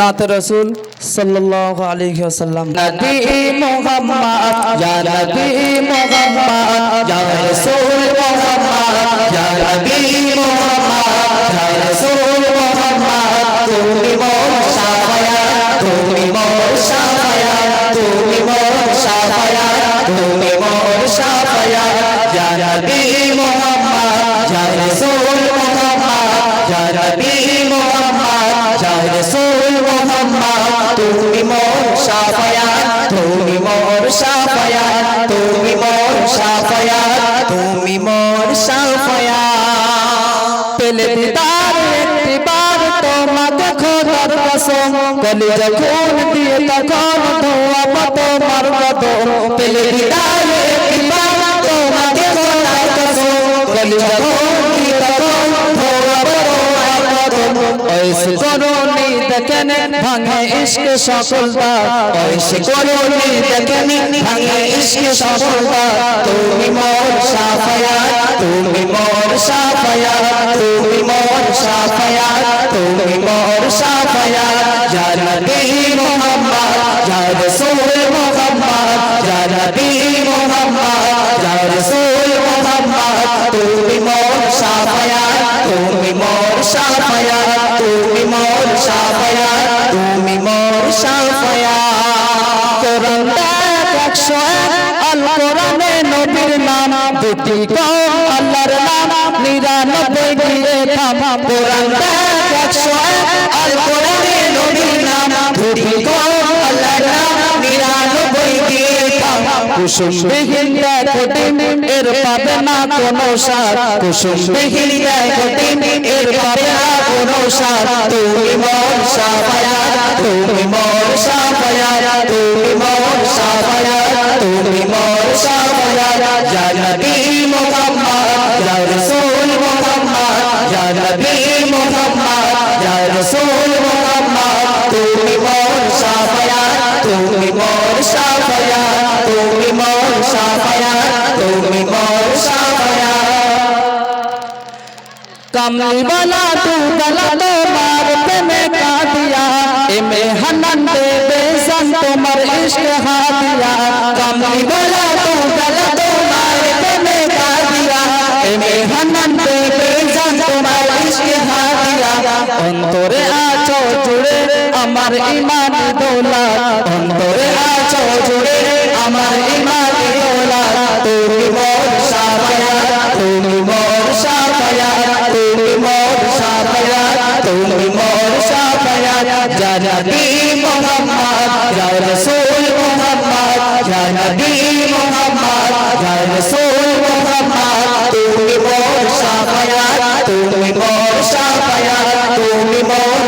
নাত রসুল সাল্লাল্লাহু আলাইহি ওয়াসাল্লাম। নবী মুহাম্মদ, ইয়া নবী মুহাম্মদ, ইয়া রাসূল মুহাম্মদ, ইয়া নবী মুহাম্মদ, ইয়া রাসূল মুহাম্মদ। তুমি মোর শাফায়াত তুমি মোর শাফায়াত তুমি মোর শাফায়াত তুমি মোর শাফায়াত ইয়া নবী মুহাম্মদ, ইয়া রাসূল মুহাম্মদ, ইয়া নবী মুহাম্মদ, ইয়া রাসূল মুহাম্মদ তুমি মোর শাফায়াত তুমি মোর শাফায়াত তুমি মোর তুমি মোর করুনি দেখেন, ভাঙে ইশক সফলতা। কয়েসে করুণে দেখেন, ভাঙে ইশক সফলতা। তুমি মোর সাফায়া তুমি মোর সাফায়া তুমি মোর সাফায়া তুমি মোর সাফায়া জানা নবী নবীর নাম দুটি কম আল্লাহর নাম নিরানব্বই দিয়ে থাম কোরআন একশো আল কোরআনে নবীর নাম দুটি কম আল্লাহর নাম নিরানব্বই দিয়ে থাম কুসুম বিহীন কঠিন এর পাবে না কোনো সার। কুসুম বিহীন কঠিন এর পাবে না কোনো সার। তুমি মোর সাফায়াত তুমি মোর कमली वाला तू गला तो मार पे में का दिया इमे हनन दे बेसन तुमर इश्क हादिया कमली वाला तू गला तो मार पे में का दिया इमे हनन दे बेसन तुमर इश्क हादिया अंतरे आचो जुड़े अमर ईमान दोला अंतरे সাফায়া ইয়া নবী মুহাম্মদ, ইয়া রাসূল মুহাম্মদ, ইয়া নবী মুহাম্মদ, ইয়া রাসূল মুহাম্মদ, তুমি মোর সাফায়া তুমি মোর সাফায়া তুমি মোর